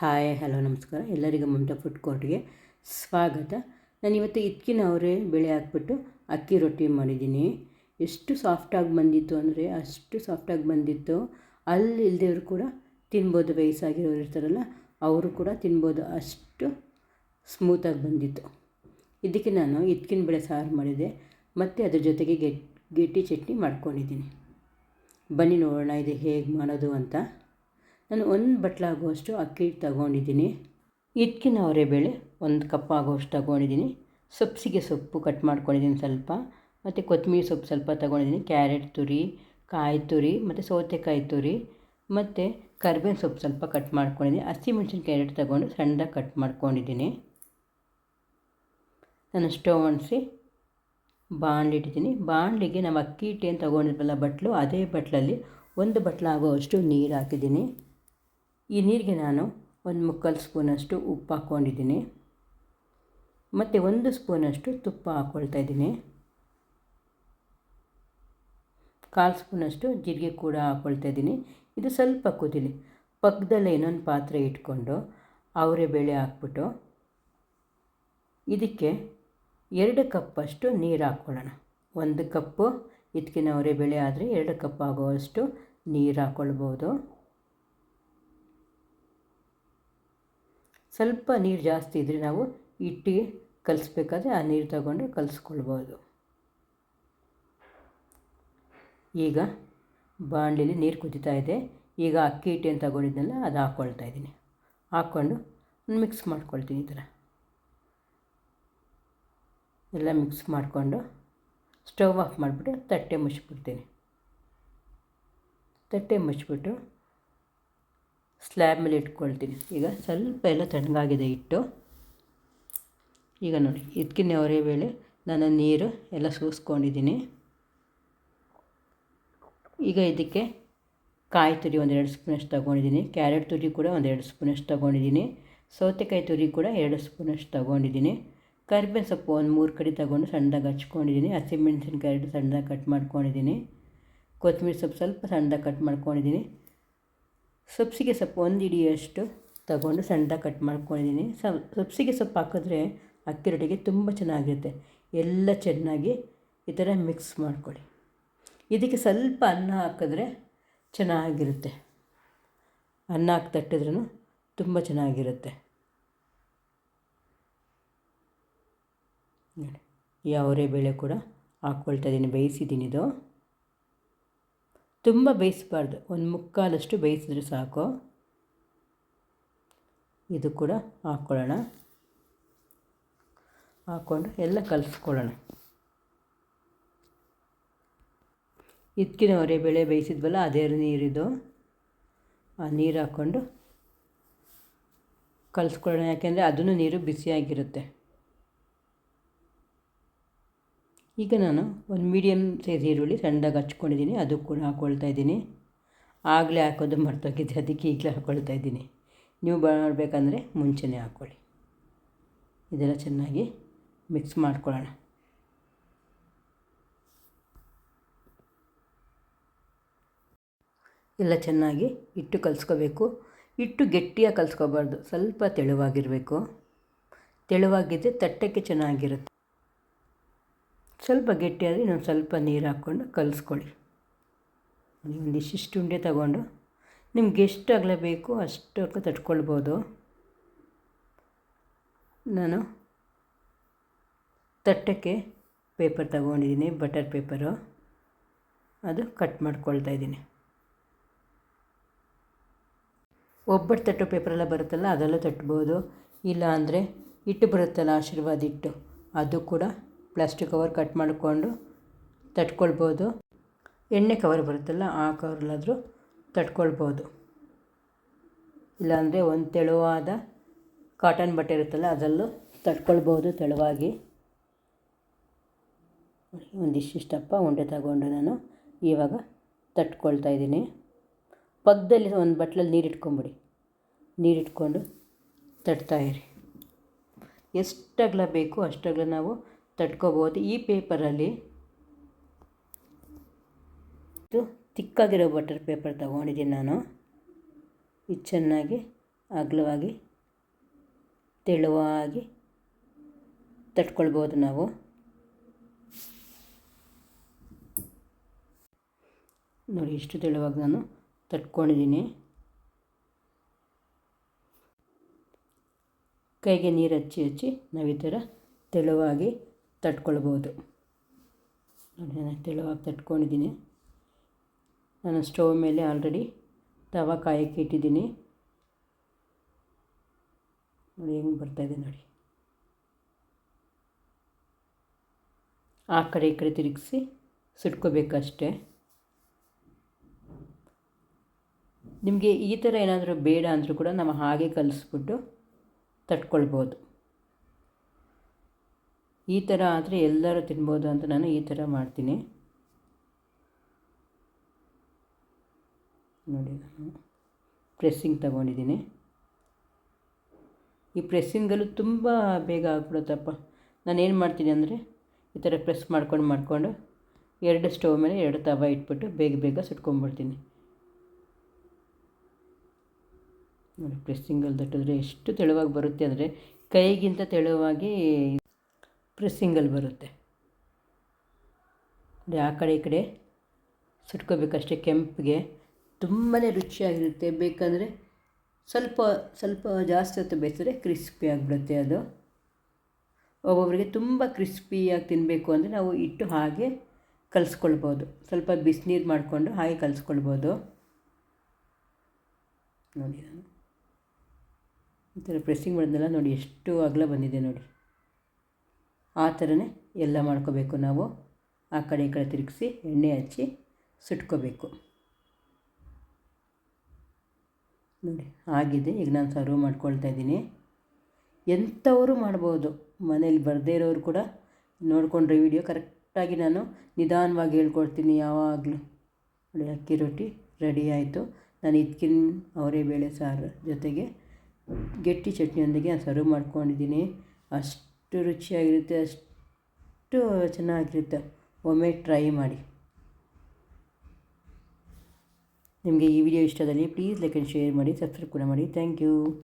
Hi, hello, ನಮಸ್ಕಾರ. ಎಲ್ಲರಿಗೂ Mamata food ಕೋರ್ಟ್ಗೆ ಸ್ವಾಗತ. ನಾನು ಇವತ್ತು ಇದ್ಕಿನ ಅವರೇ ಬೆಳೆ ಹಾಕ್ಬಿಟ್ಟು ಅಕ್ಕಿ ರೊಟ್ಟಿ ಮಾಡಿದ್ದೀನಿ. ಎಷ್ಟು ಸಾಫ್ಟಾಗಿ ಬಂದಿತ್ತು ಅಂದರೆ ಅಷ್ಟು ಸಾಫ್ಟಾಗಿ ಬಂದಿತ್ತು. ಅಲ್ಲಿ ಇಲ್ದೇವ್ರು ಕೂಡ ತಿನ್ಬೋದು, ವಯಸ್ಸಾಗಿರೋರು ಇರ್ತಾರಲ್ಲ, ಅವರು ಕೂಡ ತಿನ್ಬೋದು. ಅಷ್ಟು ಸ್ಮೂತಾಗಿ ಬಂದಿತ್ತು. ಇದಕ್ಕೆ ನಾನು ಇದ್ಕಿನ ಬೆಳೆ ಸಾರು ಮಾಡಿದೆ. ಮತ್ತು ಅದ್ರ ಜೊತೆಗೆ ಗೆಟ್ ಗೆಟ್ಟಿ ಚಟ್ನಿ ಮಾಡ್ಕೊಂಡಿದ್ದೀನಿ. ಬನ್ನಿ ನೋಡೋಣ, ಇದು ಹೇಗೆ ಮಾಡೋದು ಅಂತ. ನಾನು ಒಂದು ಬಟ್ಲಾಗುವಷ್ಟು ಅಕ್ಕಿ ತಗೊಂಡಿದ್ದೀನಿ. ಇದ್ಕಿನ ಅವರೆಬೇಳೆ ಒಂದು ಕಪ್ ಆಗುವಷ್ಟು ತಗೊಂಡಿದ್ದೀನಿ. ಸೊಪ್ಪಿಗೆ ಸೊಪ್ಪು ಕಟ್ ಮಾಡ್ಕೊಂಡಿದ್ದೀನಿ ಸ್ವಲ್ಪ. ಮತ್ತು ಕೊತ್ತಂಬರಿ ಸೊಪ್ಪು ಸ್ವಲ್ಪ ತಗೊಂಡಿದ್ದೀನಿ. ಕ್ಯಾರೆಟ್ ತುರಿ, ಕಾಯಿ ತುರಿ, ಮತ್ತು ಸೌತೆಕಾಯಿ ತುರಿ, ಮತ್ತು ಕರ್ಬೇವಿನ ಸೊಪ್ಪು ಸ್ವಲ್ಪ ಕಟ್ ಮಾಡ್ಕೊಂಡಿದ್ದೀನಿ. ಹಸಿಮೆಣ್ಸಿನ ಕ್ಯಾರೆಟ್ ತಗೊಂಡು ಸಣ್ಣದಾಗಿ ಕಟ್ ಮಾಡ್ಕೊಂಡಿದ್ದೀನಿ. ನಾನು ಸ್ಟವ್ ಅಂಟಿಸಿ ಬಾಣಲಿಟ್ಟಿದ್ದೀನಿ ಬಾಣಲಿಗೆ ನಾವು ಅಕ್ಕಿ ಹಿಟ್ಟೇನು ತೊಗೊಂಡಿದ್ವಲ್ಲ ಬಟ್ಲು, ಅದೇ ಬಟ್ಲಲ್ಲಿ ಒಂದು ಬಟ್ಲಾಗುವಷ್ಟು ನೀರು ಹಾಕಿದ್ದೀನಿ. ಈ ನೀರಿಗೆ ನಾನು ಒಂದು ಮುಕ್ಕಾಲು ಸ್ಪೂನಷ್ಟು ಉಪ್ಪು ಹಾಕ್ಕೊಂಡಿದ್ದೀನಿ. ಮತ್ತು ಒಂದು ಸ್ಪೂನಷ್ಟು ತುಪ್ಪ ಹಾಕ್ಕೊಳ್ತಾ ಇದ್ದೀನಿ. ಕಾಲು ಸ್ಪೂನಷ್ಟು ಜೀರಿಗೆ ಕೂಡ ಹಾಕ್ಕೊಳ್ತಾ ಇದ್ದೀನಿ. ಇದು ಸ್ವಲ್ಪ ಕುದಿಲಿ. ಪಕ್ಕದಲ್ಲೇ ಇನ್ನೊಂದು ಪಾತ್ರೆ ಇಟ್ಕೊಂಡು ಅವರೆ ಬೇಳೆ ಹಾಕ್ಬಿಟ್ಟು ಇದಕ್ಕೆ ಎರಡು ಕಪ್ಪಷ್ಟು ನೀರು ಹಾಕ್ಕೊಳ್ಳೋಣ. ಒಂದು ಕಪ್ಪು ಇದಕ್ಕಿನ ಅವರೆ ಬೇಳೆ ಆದರೆ ಎರಡು ಕಪ್ ಆಗುವಷ್ಟು ನೀರು ಹಾಕ್ಕೊಳ್ಬೋದು. ಸ್ವಲ್ಪ ನೀರು ಜಾಸ್ತಿ ಇದ್ದರೆ ನಾವು ಹಿಟ್ಟಿಗೆ ಕಲಿಸ್ಬೇಕಾದ್ರೆ ಆ ನೀರು ತಗೊಂಡು ಕಲಿಸ್ಕೊಳ್ಬೋದು. ಈಗ ಬಾಣಲಿಲಿ ನೀರು ಕುದಿತಾ ಇದೆ. ಈಗ ಅಕ್ಕಿ ಹಿಟ್ಟೇನು ತಗೊಂಡಿದ್ದೆನಲ್ಲ ಅದು ಹಾಕ್ಕೊಳ್ತಾ ಇದ್ದೀನಿ. ಹಾಕ್ಕೊಂಡು ಮಿಕ್ಸ್ ಮಾಡ್ಕೊಳ್ತೀನಿ ಈ ಥರ. ಎಲ್ಲ ಮಿಕ್ಸ್ ಮಾಡಿಕೊಂಡು ಸ್ಟವ್ ಆಫ್ ಮಾಡಿಬಿಟ್ಟು ತಟ್ಟೆ ಮುಚ್ಚಿಬಿಡ್ತೀನಿ. ತಟ್ಟೆ ಮುಚ್ಚಿಬಿಟ್ಟು ಸ್ಲ್ಯಾಬ್ ಮೇಲೆ ಇಟ್ಕೊಳ್ತೀನಿ. ಈಗ ಸ್ವಲ್ಪ ಎಲ್ಲ ತಣ್ಣಗಾಗಿದೆ ಇಟ್ಟು ಈಗ ನೋಡಿ ಇದಕ್ಕಿನ್ನ ಅವರೇ ಬೇಳೆ ನಾನು ನೀರು ಎಲ್ಲ ಸೂಸ್ಕೊಂಡಿದ್ದೀನಿ. ಈಗ ಇದಕ್ಕೆ ಕಾಯಿ ತುರಿ ಒಂದೆರಡು ಸ್ಪೂನಷ್ಟು ತೊಗೊಂಡಿದ್ದೀನಿ. ಕ್ಯಾರೆಟ್ ತುರಿ ಕೂಡ ಒಂದೆರಡು ಸ್ಪೂನಷ್ಟು ತೊಗೊಂಡಿದ್ದೀನಿ. ಸೌತೆಕಾಯಿ ತುರಿ ಕೂಡ ಎರಡು ಸ್ಪೂನಷ್ಟು ತೊಗೊಂಡಿದ್ದೀನಿ. ಕರಿಬೇವಿನ ಸೊಪ್ಪು ಒಂದು ಮೂರು ಕಡೆ ತೊಗೊಂಡು ಸಣ್ಣದಾಗಿ ಹಚ್ಕೊಂಡಿದ್ದೀನಿ. ಕ್ಯಾರೆಟ್ ಸಣ್ಣದಾಗಿ ಕಟ್ ಮಾಡ್ಕೊಂಡಿದ್ದೀನಿ. ಕೊತ್ತಂಬರಿ ಸೊಪ್ಪು ಸ್ವಲ್ಪ ಸಣ್ಣದಾಗಿ ಕಟ್ ಮಾಡ್ಕೊಂಡಿದ್ದೀನಿ. ಸಬ್ಸಿಗೆ ಸೊಪ್ಪು ಒಂದು ಹಿಡಿಯಷ್ಟು ತಗೊಂಡು ಸಣ್ಣದಾಗಿ ಕಟ್ ಮಾಡ್ಕೊಂಡಿದ್ದೀನಿ. ಸಬ್ಸಿಗೆ ಸೊಪ್ಪು ಹಾಕಿದ್ರೆ ಅಕ್ಕಿ ರೊಟ್ಟಿಗೆ ತುಂಬ ಚೆನ್ನಾಗಿರುತ್ತೆ. ಎಲ್ಲ ಚೆನ್ನಾಗಿ ಈ ಥರ ಮಿಕ್ಸ್ ಮಾಡ್ಕೊಳ್ಳಿ. ಇದಕ್ಕೆ ಸ್ವಲ್ಪ ಅನ್ನ ಹಾಕಿದ್ರೆ ಚೆನ್ನಾಗಿರುತ್ತೆ. ಅನ್ನ ಹಾಕಿ ತಟ್ಟಿದ್ರೂ ತುಂಬ ಚೆನ್ನಾಗಿರುತ್ತೆ. ಈ ಬೇಳೆ ಕೂಡ ಹಾಕ್ಕೊಳ್ತಾ ಇದ್ದೀನಿ, ಬೇಯಿಸಿದ್ದೀನಿ ಇದು. ತುಂಬ ಬೇಯಿಸಬಾರ್ದು. ಒಂದು ಮುಕ್ಕಾಲಷ್ಟು ಬೇಯಿಸಿದ್ರೆ ಸಾಕು. ಇದು ಕೂಡ ಹಾಕ್ಕೊಳ್ಳೋಣ ಹಾಕ್ಕೊಂಡು ಎಲ್ಲ ಕಲಿಸ್ಕೊಳ್ಳೋಣ. ಇದಕ್ಕಿನವರೆ ಬೆಳೆ ಬೇಯಿಸಿದ್ವಲ್ಲ, ಅದೇ ನೀರಿದು. ಆ ನೀರು ಹಾಕ್ಕೊಂಡು ಕಲಿಸ್ಕೊಳ್ಳೋಣ. ಯಾಕೆಂದರೆ ಅದನ್ನು ನೀರು ಬಿಸಿಯಾಗಿರುತ್ತೆ. ಈಗ ನಾನು ಒಂದು ಮೀಡಿಯಮ್ ಸೈಜ್ ಈರುಳ್ಳಿ ಸಣ್ಣದಾಗಿ ಹಚ್ಕೊಂಡಿದ್ದೀನಿ. ಅದು ಕೂಡ ಹಾಕ್ಕೊಳ್ತಾ ಇದ್ದೀನಿ. ಆಗಲೇ ಹಾಕೋದು ಮರ್ತೋಗಿದ್ದೆ ಅದಕ್ಕೆ ಈಗಲೇ ಹಾಕ್ಕೊಳ್ತಾ ಇದ್ದೀನಿ. ನೀವು ಮಾಡಬೇಕಂದ್ರೆ ಮುಂಚೆನೇ ಹಾಕ್ಕೊಳ್ಳಿ ಇದೆಲ್ಲ ಚೆನ್ನಾಗಿ ಮಿಕ್ಸ್ ಮಾಡ್ಕೊಳ್ಳೋಣ. ಎಲ್ಲ ಚೆನ್ನಾಗಿ ಹಿಟ್ಟು ಕಲಿಸ್ಕೋಬೇಕು. ಹಿಟ್ಟು ಗಟ್ಟಿಯಾಗಿ ಕಲಿಸ್ಕೋಬಾರ್ದು. ಸ್ವಲ್ಪ ತೆಳುವಾಗಿರಬೇಕು. ತೆಳುವಾಗಿದ್ದರೆ ತಟ್ಟಕ್ಕೆ ಚೆನ್ನಾಗಿರುತ್ತೆ. ಸ್ವಲ್ಪ ಗಟ್ಟಿಯಾದರೆ ಇನ್ನೊಂದು ಸ್ವಲ್ಪ ನೀರು ಹಾಕ್ಕೊಂಡು ಕಲಿಸ್ಕೊಳ್ಳಿ. ಒಂದು ಇಷ್ಟಿಷ್ಟು ಉಂಡೆ ತಗೊಂಡು ನಿಮ್ಗೆ ಎಷ್ಟು ಅಗಲ ಬೇಕು ಅಷ್ಟು ತಟ್ಕೊಳ್ಬೋದು. ನಾನು ತಟ್ಟಕ್ಕೆ ಪೇಪರ್ ತಗೊಂಡಿದ್ದೀನಿ, ಬಟರ್ ಪೇಪರು. ಅದು ಕಟ್ ಮಾಡ್ಕೊಳ್ತಾ ಇದ್ದೀನಿ. ಒಬ್ಬಟ್ಟು ತಟ್ಟೋ ಪೇಪರೆಲ್ಲ ಬರುತ್ತಲ್ಲ ಅದೆಲ್ಲ ತಟ್ಬೋದು. ಇಲ್ಲ ಅಂದರೆ ಹಿಟ್ಟು ಬರುತ್ತಲ್ಲ ಆಶೀರ್ವಾದ ಹಿಟ್ಟು ಅದು ಕೂಡ ಪ್ಲಾಸ್ಟಿಕ್ ಕವರ್ ಕಟ್ ಮಾಡಿಕೊಂಡು ತಟ್ಕೊಳ್ಬೋದು. ಎಣ್ಣೆ ಕವರ್ ಬರುತ್ತಲ್ಲ, ಆ ಕವರ್ಲಾದರೂ ತಟ್ಕೊಳ್ಬೋದು. ಇಲ್ಲಾಂದರೆ ಒಂದು ತೆಳುವಾದ ಕಾಟನ್ ಬಟ್ಟೆ ಇರುತ್ತಲ್ಲ, ಅದರಲ್ಲೂ ತಟ್ಕೊಳ್ಬೋದು ತೆಳುವಾಗಿ. ಒಂದಿಷ್ಟಿಷ್ಟಪ್ಪ ಉಂಡೆ ತಗೊಂಡು ನಾನು ಇವಾಗ ತಟ್ಕೊಳ್ತಾ ಇದ್ದೀನಿ. ಪಕ್ಕದಲ್ಲಿ ಒಂದು ಬಟ್ಲಲ್ಲಿ ನೀರು ಇಟ್ಕೊಂಬಿಡಿ ನೀರಿಟ್ಕೊಂಡು ತಟ್ತಾಯಿರಿ ಎಷ್ಟಗ್ಲ ಬೇಕು ಅಷ್ಟಗಲ ನಾವು ತಟ್ಕೋಬೋದು ಈ ಪೇಪರಲ್ಲಿ ಇದು ತಿಕ್ಕಾಗಿರೋ ಬಟರ್ ಪೇಪರ್ ತಗೊಂಡಿದ್ದೀನಿ ನಾನು. ಇದು ಚೆನ್ನಾಗಿ, ಅಗಲವಾಗಿ, ತೆಳುವಾಗಿ ತಟ್ಕೊಳ್ಬೋದು ನಾವು. ನೋಡಿ, ಇಷ್ಟು ತೆಳುವಾಗಿ ನಾನು ತಟ್ಕೊಂಡಿದ್ದೀನಿ ಕೈಗೆ ನೀರು ಹಚ್ಚಿ ಹಚ್ಚಿ ನಾವು ಈ ಥರ ತೆಳುವಾಗಿ ತಟ್ಕೊಳ್ಬೋದು. ನಾನು ತೆಳುವಾಗಿ ತಟ್ಕೊಂಡಿದ್ದೀನಿ. ನಾನು ಸ್ಟವ್ ಮೇಲೆ ಆಲ್ರೆಡಿ ತವ ಕಾಯಕ್ಕೆ ಇಟ್ಟಿದ್ದೀನಿ. ನೋಡಿ, ಹೆಂಗೆ ಬರ್ತಾಯಿದೆ ನೋಡಿ. ಆ ಕಡೆ ಈ ಕಡೆ ತಿರುಗಿಸಿ ಸುಟ್ಕೋಬೇಕಷ್ಟೇ. ನಿಮಗೆ ಈ ಥರ ಏನಾದರೂ ಬೇಡ ಅಂದರೂ ಕೂಡ ನಾವು ಹಾಗೆ ಕಲಿಸ್ಬಿಟ್ಟು ತಟ್ಕೊಳ್ಬೋದು. ಈ ಥರ ಆದರೆ ಎಲ್ಲರೂ ತಿನ್ಬೋದು ಅಂತ ನಾನು ಈ ಥರ ಮಾಡ್ತೀನಿ. ನೋಡಿ, ನಾನು ಪ್ರೆಸ್ಸಿಂಗ್ ತಗೊಂಡಿದ್ದೀನಿ. ಈ ಪ್ರೆಸ್ಸಿಂಗಲ್ಲೂ ತುಂಬ ಬೇಗ ಆಗ್ಬಿಡುತ್ತಪ್ಪ. ನಾನು ಏನು ಮಾಡ್ತೀನಿ ಅಂದರೆ ಈ ಥರ ಪ್ರೆಸ್ ಮಾಡ್ಕೊಂಡು ಮಾಡಿಕೊಂಡು ಎರಡು ಸ್ಟವ್ ಮೇಲೆ ಎರಡು ತವ ಇಟ್ಬಿಟ್ಟು ಬೇಗ ಬೇಗ ಸುಟ್ಕೊಂಡ್ಬಿಡ್ತೀನಿ ನೋಡಿ, ಪ್ರೆಸ್ಸಿಂಗಲ್ಲಿ ತಟ್ಟಿದ್ರೆ ಎಷ್ಟು ತೆಳುವಾಗಿ ಬರುತ್ತೆ ಅಂದರೆ ಕೈಗಿಂತ ತೆಳುವಾಗಿ ಪ್ರೆಸ್ಸಿಂಗಲ್ಲಿ ಬರುತ್ತೆ. ಆ ಕಡೆ ಈ ಕಡೆ ಸುಟ್ಕೋಬೇಕಷ್ಟೇ ಕೆಂಪಿಗೆ. ತುಂಬಾ ರುಚಿಯಾಗಿರುತ್ತೆ. ಬೇಕಂದರೆ ಸ್ವಲ್ಪ ಸ್ವಲ್ಪ ಜಾಸ್ತಿ ಹೊತ್ತು ಬೇಯಿಸಿದ್ರೆ ಕ್ರಿಸ್ಪಿ ಆಗಿಬಿಡುತ್ತೆ ಅದು. ಒಬ್ಬೊಬ್ಬರಿಗೆ ತುಂಬ ಕ್ರಿಸ್ಪಿಯಾಗಿ ತಿನ್ನಬೇಕು ಅಂದರೆ ನಾವು ಇಟ್ಟು ಹಾಗೆ ಕಲಿಸ್ಕೊಳ್ಬೋದು. ಸ್ವಲ್ಪ ಬಿಸಿನೀರು ಮಾಡಿಕೊಂಡು ಹಾಗೆ ಕಲಿಸ್ಕೊಳ್ಬೋದು. ನೋಡಿ ನಾನು. ಈ ಥರ ಪ್ರೆಸ್ಸಿಂಗ್ ಮಾಡಿದ್ನಲ್ಲ ನೋಡಿ ಎಷ್ಟು ಅಗಲ ಬಂದಿದೆ ನೋಡಿ. ಆ ಥರನೇ ಎಲ್ಲ ಮಾಡ್ಕೋಬೇಕು ನಾವು. ಆ ಕಡೆ ಈ ಕಡೆ ತಿರುಗಿಸಿ, ಎಣ್ಣೆ ಹಚ್ಚಿ ಸುಟ್ಕೋಬೇಕು. ನೋಡಿ, ಆಗಿದೆ. ಈಗ ನಾನು ಸರ್ವ್ ಮಾಡ್ಕೊಳ್ತಾ ಇದ್ದೀನಿ. ಎಂಥವರು ಮಾಡ್ಬೋದು. ಮನೇಲಿ ಬರದೇ ಇರೋರು ಕೂಡ ನೋಡಿಕೊಂಡ್ರೆ ವಿಡಿಯೋ ಕರೆಕ್ಟಾಗಿ ನಾನು ನಿಧಾನವಾಗಿ ಹೇಳ್ಕೊಡ್ತೀನಿ ಯಾವಾಗಲೂ. ನೋಡಿ, ಅಕ್ಕಿ ರೊಟ್ಟಿ ರೆಡಿ ಆಯಿತು. ನಾನು ಇದಕ್ಕಿನ ಅವರೇ ಬೇಳೆ ಸಾರು ಜೊತೆಗೆ ಗಟ್ಟಿ ಚಟ್ನಿಯೊಂದಿಗೆ ಸರ್ವ್ ಮಾಡ್ಕೊಂಡಿದ್ದೀನಿ. ಅಷ್ಟು ರುಚಿಯಾಗಿರುತ್ತೆ, ಅಷ್ಟು ಚೆನ್ನಾಗಿರುತ್ತೆ. ಒಮ್ಮೆ ಟ್ರೈ ಮಾಡಿ. ನಿಮಗೆ ಈ ವಿಡಿಯೋ ಇಷ್ಟದಲ್ಲಿ ಪ್ಲೀಸ್ ಲೈಕ್ ಆ್ಯಂಡ್ ಶೇರ್ ಮಾಡಿ ಸಬ್ಸ್ಕ್ರೈಬ್ ಕೂಡ ಮಾಡಿ. Thank you